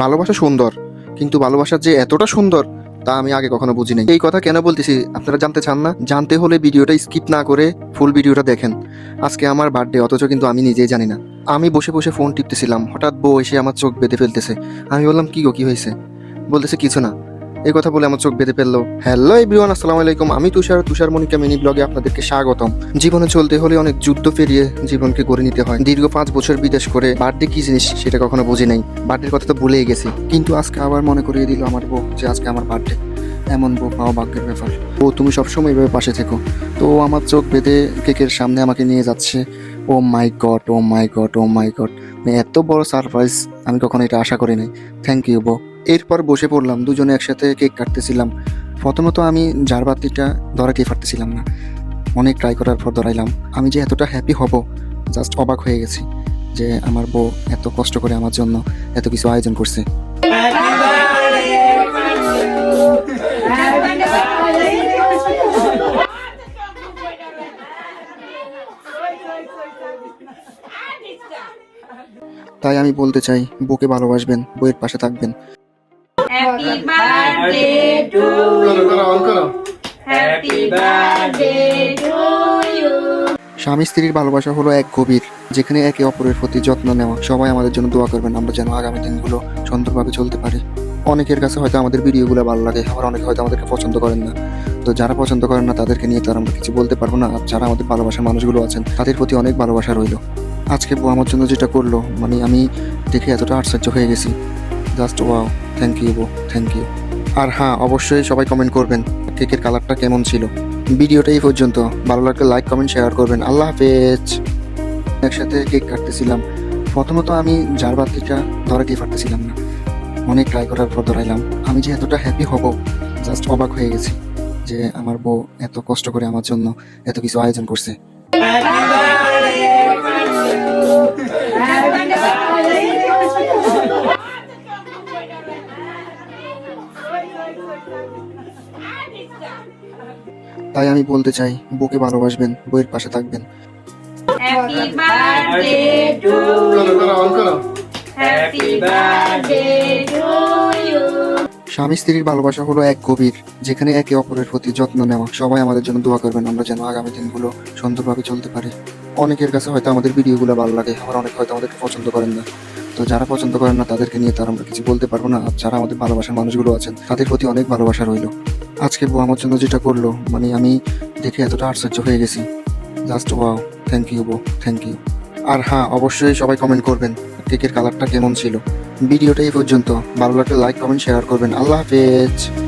ভালোবাসা সুন্দর, কিন্তু ভালোবাসা যে এতটা সুন্দর, তা আমি আগে কখনো বুঝি নাই এই কথা কেন বলতেছি, আপনারা জানতে চান না? জানতে হলে ভিডিওটা স্কিপ না করে ফুল ভিডিওটা দেখেন। আজকে আমার বার্থডে, অথচ কিন্তু আমি নিজেই জানি না। আমি বসে বসে ফোন টিপতেছিলাম, হঠাৎ বউ এসে আমার চোখ বেঁধে ফেলতেছে। আমি বললাম, কি গো, কি হয়েছে? বলতেছে, কিছু না। এই কথা বলে আমার চোখ বেঁধে ফেলল। হ্যালো এভরিওয়ান আসসালামু আলাইকুম। আমি তুষার তুষার মনিকা মিনি ব্লগে আপনাদেরকে স্বাগতম। জীবনে চলতে হলে অনেক যুদ্ধ পেরিয়ে জীবনকে গড়ে নিতে হয়। দীর্ঘ পাঁচ বছর বিদেশ করে বার্থডে কি জিনিস সেটা কখনো বুঝি নাই। বার্থডের কথা তো ভুলেই গেছি। কিন্তু আজকে আবার মনে করিয়ে দিল আমার বউ যে আজকে আমার বার্থডে। এমন বউ পাওয়া ভাগ্যের ব্যাপার। ও তুমি সবসময় এভাবে পাশে থেকো। তো আমার চোখ বেঁধে কেকের সামনে আমাকে নিয়ে যাচ্ছে। ও my god, oh my god, oh my god. এত বড় সারপ্রাইজ, আমি কখনো এটা আশা করি নাই। থ্যাংক ইউ বউ। এরপর বসে পড়লাম, দুজনে একসাথে কেক কাটতেছিলাম। প্রথমত আমি জার বাতিটা ধরাতেই পারতেছিলাম না। অনেক ট্রাই করার পর ধরাইলাম। আমি যে এতটা হ্যাপি হব জাস্ট অবাক হয়ে গেছি যে আমার বউ এত কষ্ট করে আমার জন্য এত কিছু আয়োজন করছে। তাই আমি বলতে চাই, বউকে ভালোবাসবেন, বউয়ের পাশে থাকবেন। Happy birthday to Happy birthday to you. স্বামী স্ত্রীর ভালোবাসা হলো এক গভীর যেখানে একে অপরের প্রতি যত্ন নেওয়া। সবাই আমাদের জন্য দোয়া করবেন আমরা যেন আগামী দিনগুলো সুন্দরভাবে চলতে পারি। অনেকের কাছে হয়তো আমাদের ভিডিওগুলো ভালো লাগে আবার অনেকে হয়তো আমাদেরকে পছন্দ করেন না। তো যারা পছন্দ করেন না তাদেরকে নিয়ে তো আর আমরা কিছু বলতে পারব না। আর যারা আমাদের ভালোবাসার মানুষগুলো আছেন তাদের প্রতি অনেক ভালোবাসা রইল। আজকে বউ আমার জন্য যেটা করল মানে আমি দেখে এতটা আশ্চর্য হয়ে গেছি। Just wow thank you thank you আর হ্যাঁ অবশ্যই সবাই কমেন্ট করবেন কেকের কালারটা কেমন ছিল। ভিডিওটা এই পর্যন্ত। ভালো লাগলে লাইক কমেন্ট শেয়ার করবেন। আল্লাহ হাফেজ। একসাথে কেক কাটতেছিলাম। প্রথমত আমি জার বাতিটা ধরাতেই পারতেছিলাম না। অনেক ট্রাই করার পর ধরাইলাম। আমি যে এতটা হ্যাপি হব জাস্ট অবাক হয়ে গেছি যে আমার বউ এত কষ্ট করে আমার জন্য এত কিছু আয়োজন করছে। তাই আমি বলতে চাই বউকে ভালোবাসবেন বইয়ের পাশে থাকবেন। Happy birthday to Happy birthday to স্বামী স্ত্রীর ভালোবাসা হলো এক গভীর যেখানে একে অপরের প্রতি যত্ন নেওয়া। সবাই আমাদের জন্য দোয়া করবেন আমরা যেন আগামী দিনগুলো সুন্দরভাবে চলতে পারি। অনেকের কাছে হয়তো আমাদের ভিডিওগুলো ভালো লাগে, আবার অনেক হয়তো আমাদেরকে পছন্দ করেন না। তো যারা পছন্দ করেন না, তাদেরকে নিয়ে তার আমরা কিছু বলতে পারব না। যারা আমাদের ভালোবাসার মানুষগুলো আছেন, তাদের প্রতি অনেক ভালোবাসা রইল। আজকে বউ আমার জন্য যেটা করল মানে আমি দেখে এতটা আশ্চর্য হয়ে গেছি। জাস্ট ওয়াও থ্যাংক ইউ বউ থ্যাংক ইউ আর হ্যাঁ অবশ্যই সবাই কমেন্ট করবেন, কেকের কালারটা কেমন ছিল। ভিডিওটা এই পর্যন্ত। ভালো লাগলে লাইক কমেন্ট শেয়ার করবেন। আল্লাহ হাফেজ।